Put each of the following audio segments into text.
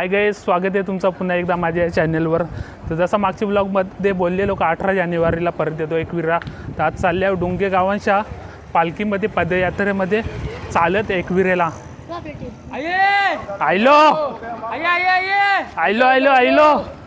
Hi guys स्वागत आहे तुमचं पुन्हा एकदा माझ्या या चॅनलवर. तर जसं मागच्या ब्लॉगमध्ये बोलले लोक अठरा जानेवारीला परत येतो एकविरा तर आज चालल्या डोंगे गावांच्या पालखीमध्ये पदयात्रेमध्ये चालत एकविरेला आयलो! आयलो आयलो आयलो! बाई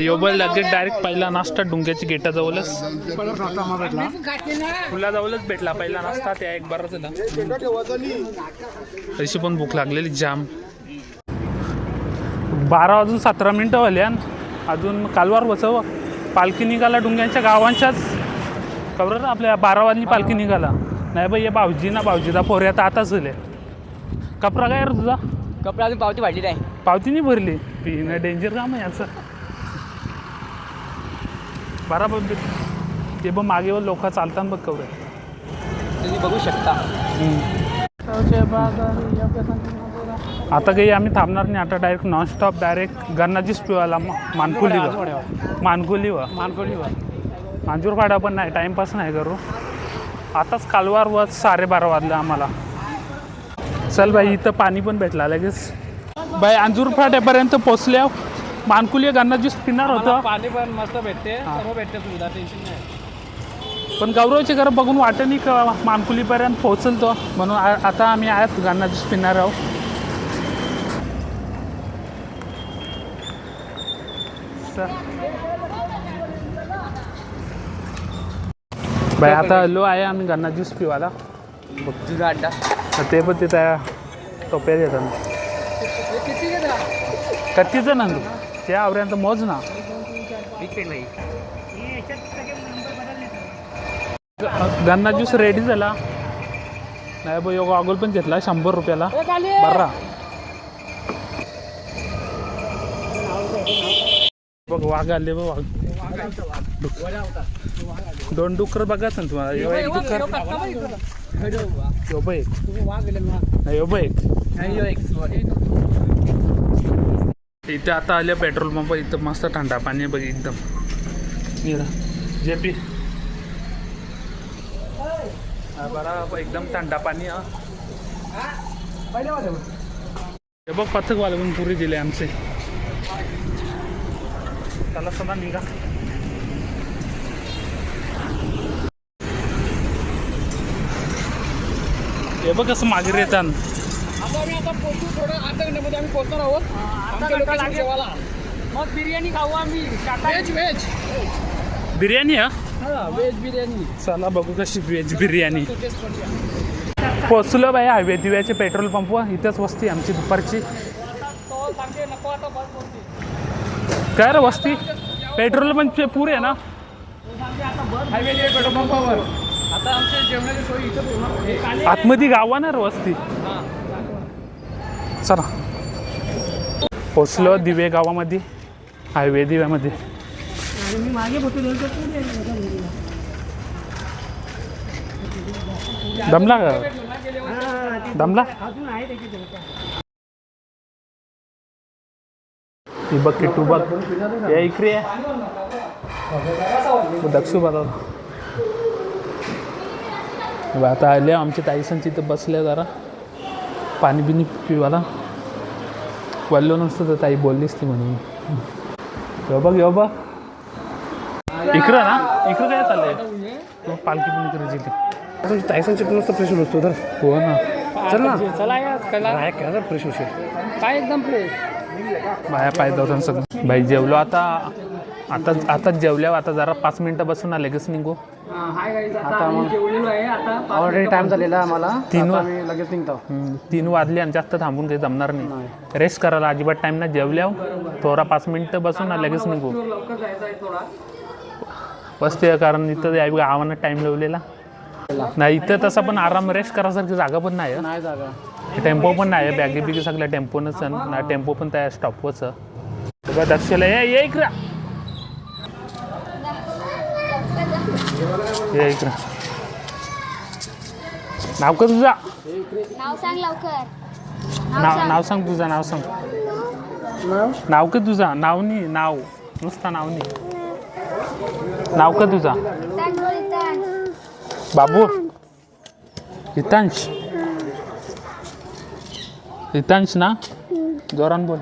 योबल लगेच डायरेक्ट पहिला नाश्ता डुंग्याच्या गेटाजवळच. फुलाजवळच भेटला पहिला नाश्ता त्या एक बारा झाला तशी पण भूक लागलेली जाम. बारा वाजून सतरा मिनटं झाल्यान अजून कालवार बसव. पालखी निघाला डुंग्यांच्या गावांच्याच. खबर आपल्या बारा वाजली पालखी निघाला. नाही बाई या भाऊजी ना भाऊजीदा पोऱ्या तर आताच झाले कपरा काय रे तुझा? कपडा अजून पावती वाढली नाही. पावती नाही भरली? पिणं डेंजर काम आहे याचं. बराबर ते बघ मागे लोक चालतात बघ कवरे. तुम्ही बघू शकता. आता काही आम्ही थांबणार नाही आता डायरेक्ट नॉनस्टॉप डायरेक्ट गन्नाजीच पिवायला मानकुलीवर. मानकुलीवर. मानकोलीवर. मांजूरपाडा पण नाही टाईमपास नाही करू. आताच कालवार व साडेबारा वाजले आम्हाला. चल बाई इथं पाणी पण भेटला लगेच. बाई अंजूर फाट्यापर्यंत पोचल्या मानकुली गन्ना ज्यूस पिणार होतं पाणी पण मस्त भेटते सर्व भेटते सुविधा टेन्शन नाही. पण गौरवचे घर बघून वाटत नाही का मानकुलीपर्यंत पोहोचल तो म्हणून आता आम्ही आयात ज्यूस पिणार आहोत. बाई आता आलो आहे आम्ही गन्ना ज्यूस पिवायला. तुझा अड्डा. ते पण तिथं टोप्या देतात. कत्तीचं ना तू ते आवऱ्यांत मोज ना. गन्ना ज्यूस रेडी झाला. नाही बघ योगा अगोल पण घेतला शंभर रुपयाला. बरा. बघ वाघ आले बघ वाघ. दोन डुकर बघाच ना तुम्हाला. यो एक डुकर. यो बघ एक. नाही, यो बघ एक. इथे आता आले पेट्रोल पंप इथं मस्त थंडा पाणी आहे बघ एकदम. J P. बरा एकदम थंडा पाणी हे. बघ पथकवाले पण पुरी दिले आमचे. त्याला सदा निघा. हे बघ कसं मागे येतात आता आम्ही आता पोहोचू थोडं अर्ध्या घंट्यामध्ये आम्ही पोहोचणार आहोत. आमच्या लोकेशन जेवायला. मग बिर्याणी खाऊ आम्ही. व्हेज व्हेज बिर्याणी हा? हा व्हेज बिर्याणी. चला बघू कशी व्हेज बिर्याणी. पोचलो बाई हायवे दिव्याचे पेट्रोल पंप इथंच वस्ती आमची दुपारची. तो सांगते नको आता बस बोलते काय रे वस्ती? पेट्रोल पण चे- पुरे आहे ना? पेट्रोल पंपावर. आता आमच्या जेवणाची सोय इथं होणार आहे. आतमध्ये गावा ना रे वस्ती. चला. पोचलो दिवे गावामध्ये हायवे दिव्यामध्ये. दमला का? दमला? ही बघ किट्टू बघ. या इकडे. दक्षू बघा आता आले आमच्या ताईसांची इथं बसल्या जरा. पाणी बिनी पिवाला वल्लो नसतं तर ताई बोललीच ती म्हणून. यो बघ यो बघ. इकडं ना इकडं काय चाललंय? पालखी पण इकडे जिथे टायसनचे पण नुसतं फ्रेश नसतो तर हो ना. चल ना. चला काय फ्रेश होशील. काय एकदम फ्रेश बाया पाय दावतात सगळं बाई जेवलो आता. आता आता जेवल्यावर आता जरा पाच मिनटं बसून आले लगेच निघू. हाय गाईज आता आम्ही जेवलेलो आहे आता पाच ऑलरेडी टाइम झालेला आहे आम्हाला. तीन आता वा- आम्ही लगेच निघतो. हम्म, तीन वाजले आणि जास्त थांबून काही जमणार नाही. रेस्ट करायला अजिबात टाईम नाही. जेवल्यावर थोडा पाच मिनटं बसून आले लगेच निघू. मिनिटं लवकर जायचं आहे थोडा. बस ते कारण इथं या गावानं टाईम लावलेला. नाही इथं तसं पण आराम रेस्ट करायसारखी जागा पण नाही आहे. नाही जागा. टेम्पो पण नाही बॅगे बिगे सगळ्या टेम्पोनंच आहे ना टेम्पो पण त्या स्टॉपवरच दक्षला ये ये इकडं. ये इकडं. नाव का तुझा. नाव सांग लवकर. नाव नाव सांग. तुझं नाव सांग. नाव? का तुझा. नाव नाही नाव. नुसता नाव नाही नाव का तुझा. बाबू. हितांश हितांश ना? जोरान बोल.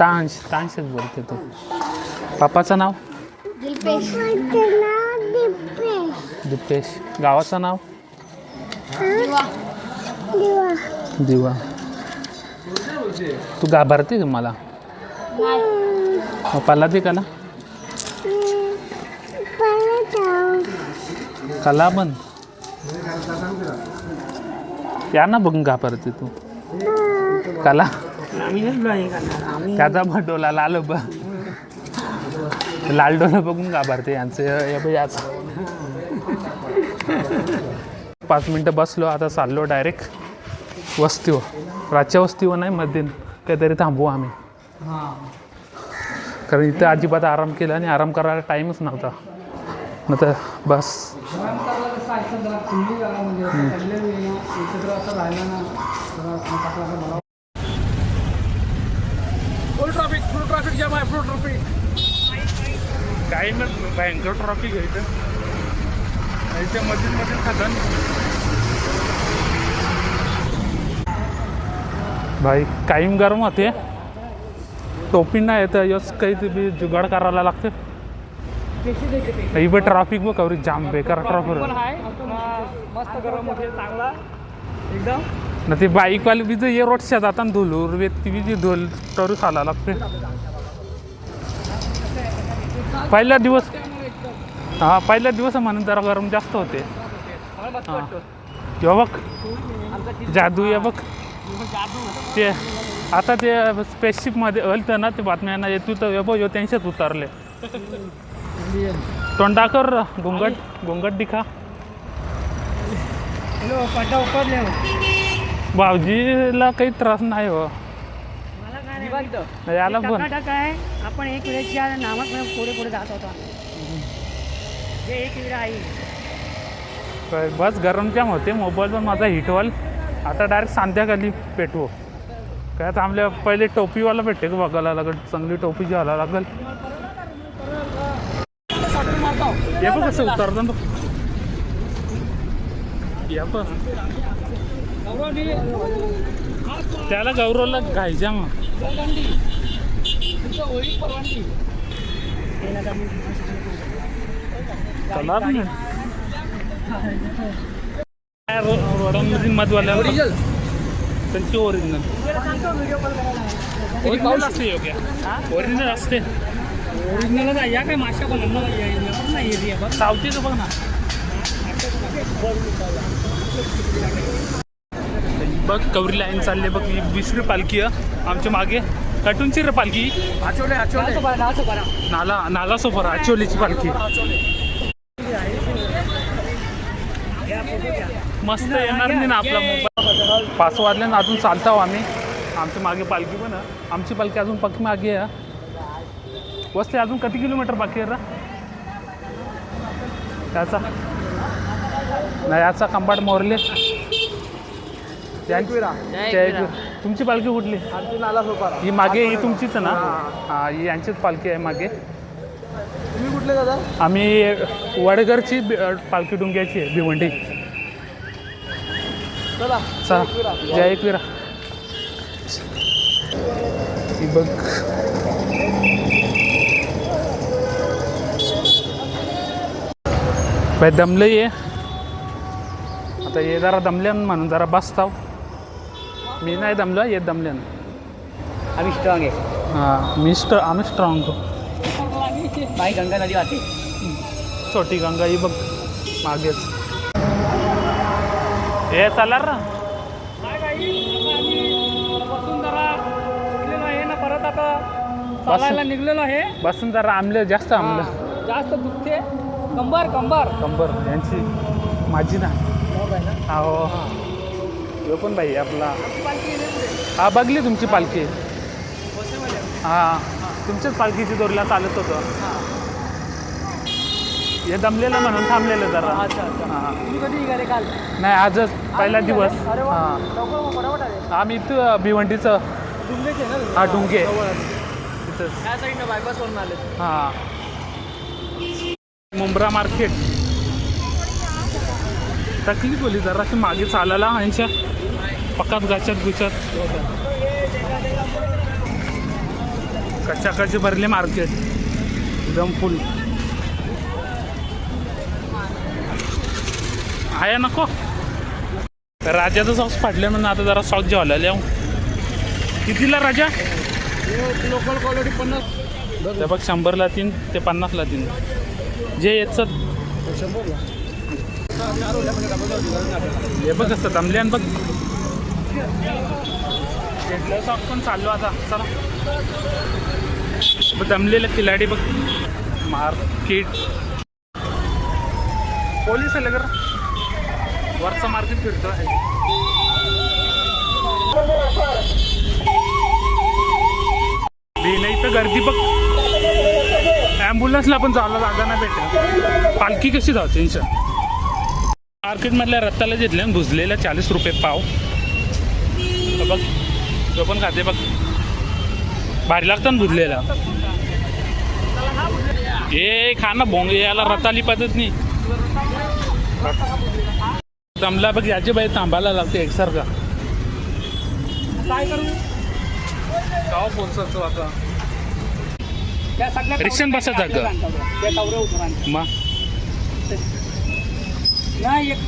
तांश. तांशच बोलते तू. पापाचं नाव? दिलपेश दिपेश. गावाचं नाव? दिवा. तू घाबरते का मला? नाही मग पाला ते कला. कला पण या ना बघून घाबरते तू. कला. त्याचा डोला लाल ब लाल डोला बघून घाबरते यांचं. हे बघ पाच मिनटं बसलो आता चाललो डायरेक्ट वस्तीवर. रातच्या वस्तीवर नाही मध्ये काहीतरी थांबू आम्ही. कारण इथं अजिबात आराम केला आणि आराम करायला टाईमच नव्हता. मग तर बस. फुल ट्रॅफिक फुल ट्रॅफिक जाम आहे फुल ट्रॅफिक. काही मग भयंकर ट्रॉफिक आहे इथं इथे मधील मधील खातं भाई कायम गरम होते. टोपी नाही येतं यस काही ते बी जुगाड करायला लागते. ही ट्रॉफिक बघ कवरी जाम बेकार ट्रॉफिक मस्त गरम होते चांगला एकदम. ना ते बाईकवाले बी जे रोडच्या जाताना धुलूर व्यक्ती बी जी धुल तरी खायला लागते. पहिला दिवस हा पहिला दिवस म्हणून जरा गरम जास्त होते. यो बघ जादू या बघ. ते आता ते स्पेसशिपमध्ये हलतं ना ते बातम्यांना येतो तर यो बघ यो त्यांच्यात उतरले. तोंडाकर घुंगट घुंगट दिखा. उकडले भाऊजीला काही त्रास नाही हो. याला पण कर्नाटक आहे. आपण एक वेळेच्या नावात पुढे पुढे जात होता. जे एक वेळ आहे. बस गरम जाम होते. मोबाईल पण माझा हिटवाल. आता डायरेक्ट सांध्याखाली पेटवो. काय आता आमल्या पहिले टोपीवाला भेटते का बघायला लागेल? चांगली टोपी घ्यायला लागेल. ये बघ कसं उतरतं या त्याला गौरवला घायच्या मग. परवानगी. होळी रोडांमध्ये मधवाल्या त्यांची ओरिजिनल ओरिजिनल असते. योग्य. ओरिजिनल असते. ओरिजिनलच आहे या काय मागच्या पण नाही एरिया बघ. सावतीचं बघ ना. बघ कवरी लाईन चालली बघ ही दुसरी पालखी आहे. आमच्या मागे कटूनची रे पालखी. आचोले आचोले. नाला नाला सोपर आचोलीची पालखी. मस्त येणार नाही ना आपला मोबाईल. पाच वाजल्यानं अजून चालतो आम्ही. आमच्या मागे पालखी पण. आमची पालखी अजून पक्की मागे आहे. वस्ती अजून किती किलोमीटर बाकी आहे रा? त्याचा नाही याचा कंबाट मोरले जय तुमची पालखी कुठली? आमची नाला सोपारा. ही मागे ही तुमचीच आहे ना हा. ही यांचीच पालखी आहे मागे. तुम्ही कुठले दादा? आम्ही वडगरची पालखी डुंग्याची आहे भिवंडी. चला. चला. जय एकविरा. ही बघ. दमलं ये आता ये जरा दमल्यान म्हणून जरा बसताव. मी नाही दमलो ये दमल्यान आम्ही स्ट्रॉंग आहे. हां मी स्ट्र आम्ही स्ट्रॉंग बाई गंगा नदी वाहते. छोटी गंगा ही बघ मागेच. हे चालणार ना? ना परत आता चालायला निघलेलो आहे. बसून जरा आमलं जास्त आमलं जास्त दुखते. कंबर कंबर. कंबर यांची माझी ना. हो. यो पण बाई आपला? हा बघली तुमची पालखी. हा तुमच्याच पालखीची दोरीला चालत होतं. हे दमलेलं म्हणून थांबलेलं जरा. अच्छा अच्छा. हा. तुम्ही कधी निघाले काल? नाही आजच पहिला दिवस. हां. आम्ही इथं भिवंडीचं. हा डुंगे इथंच. बायपास आले. हां. मुंब्रा मार्केट. तकलीफ बोली जराशी मागे चालायला यांच्या पकात गाच्यात गुच्यात. कच्चा भरले मार्केट. एकदम फुल आहे नको राजाचा सॉक्स फाटले म्हणून आता जरा सॉक्स जेवायला लिहाव कितीला राजा? लोकल क्वालिटी पन्नास ते बघ शंभरला तीन ते पन्नासला तीन. जे येतं हे बघ कसं दमल्यान बघ. घेतलं सॉक पण चाललो आता चला. बघ दमलेलं खिलाडी बघ. मार्केट पोलीस आले कर वरचं मार्केट फिरतो आहे नाही तर गर्दी बघ. ॲम्ब्युलन्सला पण जायला जागा नाही भेटत. पालखी कशी जाऊ टेन्शन मार्केटमधल्या रत्ताला घेतले ना भुजलेला चाळीस रुपये पाव. बघ तो पण खाते बघ. भारी लागतं ना भुजलेला. ए खा ना भोंग याला रताली पद्धत नाही. दमला बघ याची बाई थांबायला लागते एकसारखा. काय करू आता? रिक्षाने बसायचं का? मग?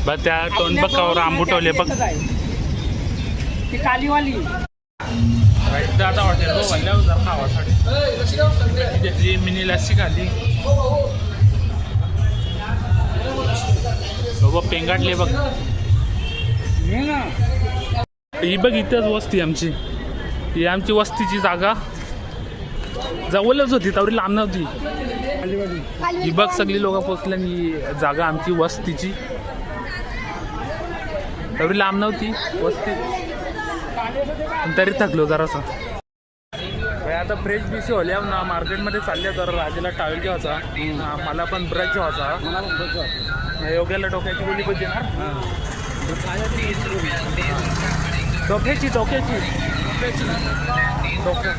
बघ त्या तोंड बघ कावर आंबुटवले बघ. ती कालीवाली दादा हॉटेल हो म्हणल्यावर जर खावासाठी घेतली मिनी लस्सी खाली पेंगाटले बघ. हे बघ इथंच वस्ती आमची. ही आमची वस्तीची जागा. जवळच होती तवरी लांब नव्हती. ही बघ सगळी लोक पोचले आणि ही जागा आमची वस्तीची. एवढी लांब नव्हती वस्ती. पण तरी थकलो जरासा. आता फ्रेश बिशी होल्या ना मार्केटमध्ये चालल्या तर राजाला टावेल घ्यायचा. मला पण ब्रश घ्यायचा. योग्याला डोक्याची गोळी पाहिजे ना डोक्याची डोक्याची. डोक्या.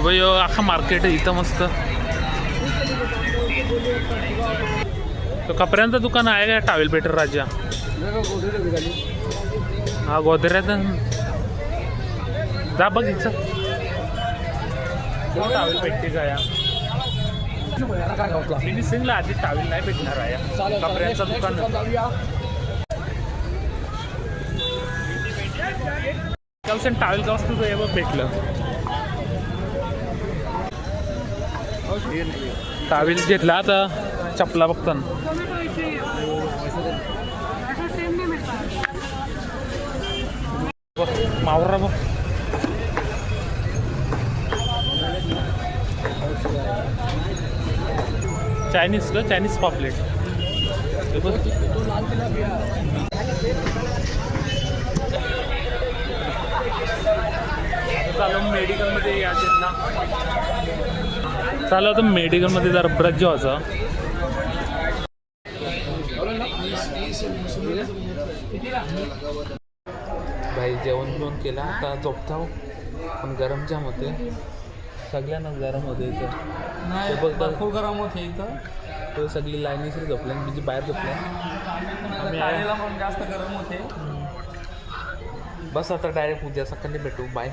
भाई अख्खा मार्केट आहे इथं मस्त. कपड्यांचं दुकान आहे का? टावेल पेटर राजा? हा गोदऱ्यात जा बघ इथं. टावेल भेटते का या? फिनिशिंगला आधी टावेल नाही भेटणार आहे. कपड्यांचं दुकान. टावेल का वस्तू हे बघ भेटलं. टावेल घेतला आता चपला बघताना. बघ, मावरा बघ. चायनीज का चायनीज पॉपलेट. चालू मेडिकलमध्ये यायचे ना चालू आता मेडिकलमध्ये जरा ब्रज व्हायचं भाई जेवण बिवण केलं. आता झोपताव पण गरम जाम होते सगळ्यांना गरम होते इथं. नाही. भरपूर गरम होते इथं. तो सगळी लाईनीशी झोपल्या. आणि बाहेर झोपल्या. पण जास्त गरम होते बस आता डायरेक्ट उद्या सकाळी भेटू. बाय.